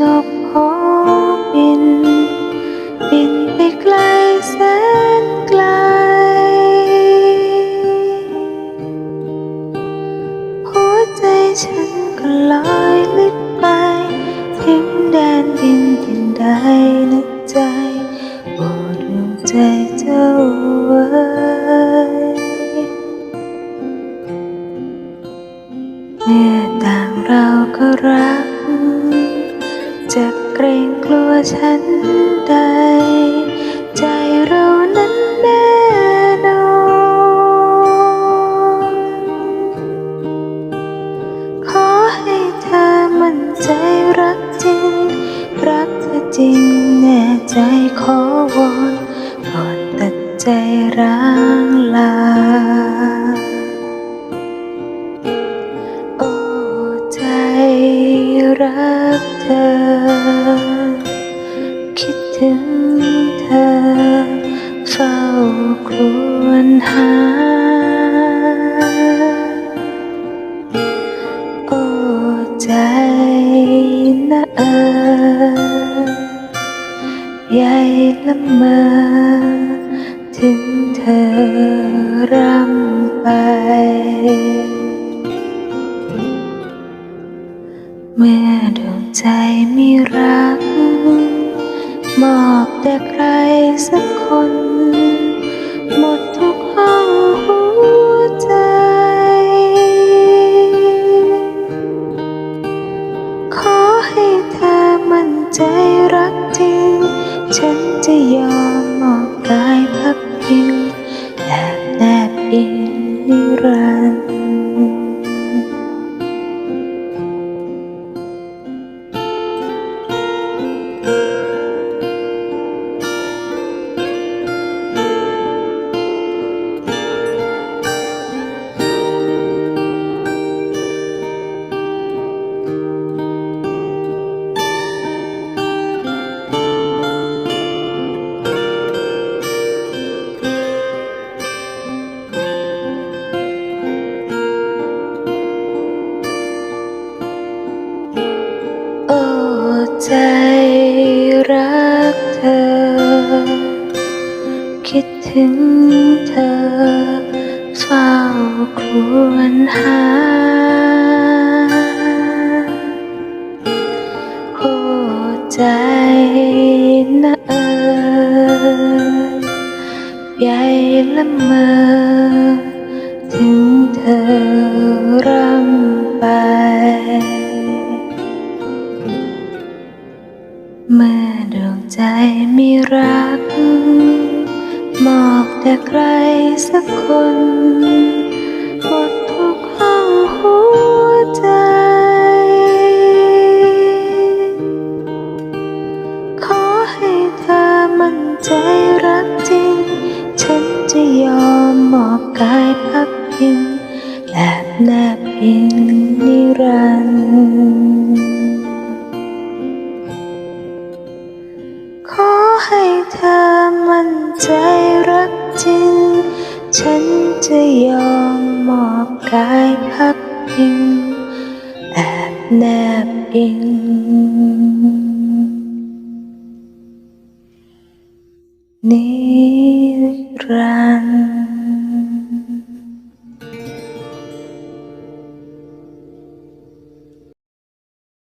นกโหบิน บินไปไกลแสนไกล หัวใจฉันก็ลอยลิบไป ถึงแดนดินดินใดนึกใจโอ้ดวงใจเจ้าเอ๋ยเมื่อต่างเราก็รัก จะเกรงกลัวฉันใด ใจเรานั้นแน่นอนขอให้เธอมั่นใจรักจริง รักเธอจริงแน่ใจขอวอนก่อนตัดใจร้าง รักเธอ คิดถึงเธอ เฝ้าครวญหา โอ้ใจนะเออใหญ่ละเมอถึงเธอรำไป แต่ใครสักคน หมด ใจรักเธอ คิดถึงเธอเฝ้าครวญหาโอ้ใจนะเออใหญ่ละเมอถึงเธอ เมื่อดวงใจมีรัก มอบแต่ใครสักคนหมดทุกห้องหัวใจ ขอให้เธอมั่นใจรักจริง ฉันจะยอมมอบกายพักพิงและแนบอิงนิรันดร์ เธอมั่นใจรักจริง ฉันจะยอมมอบกายพักพิง แอบแนบอิง นิรันดร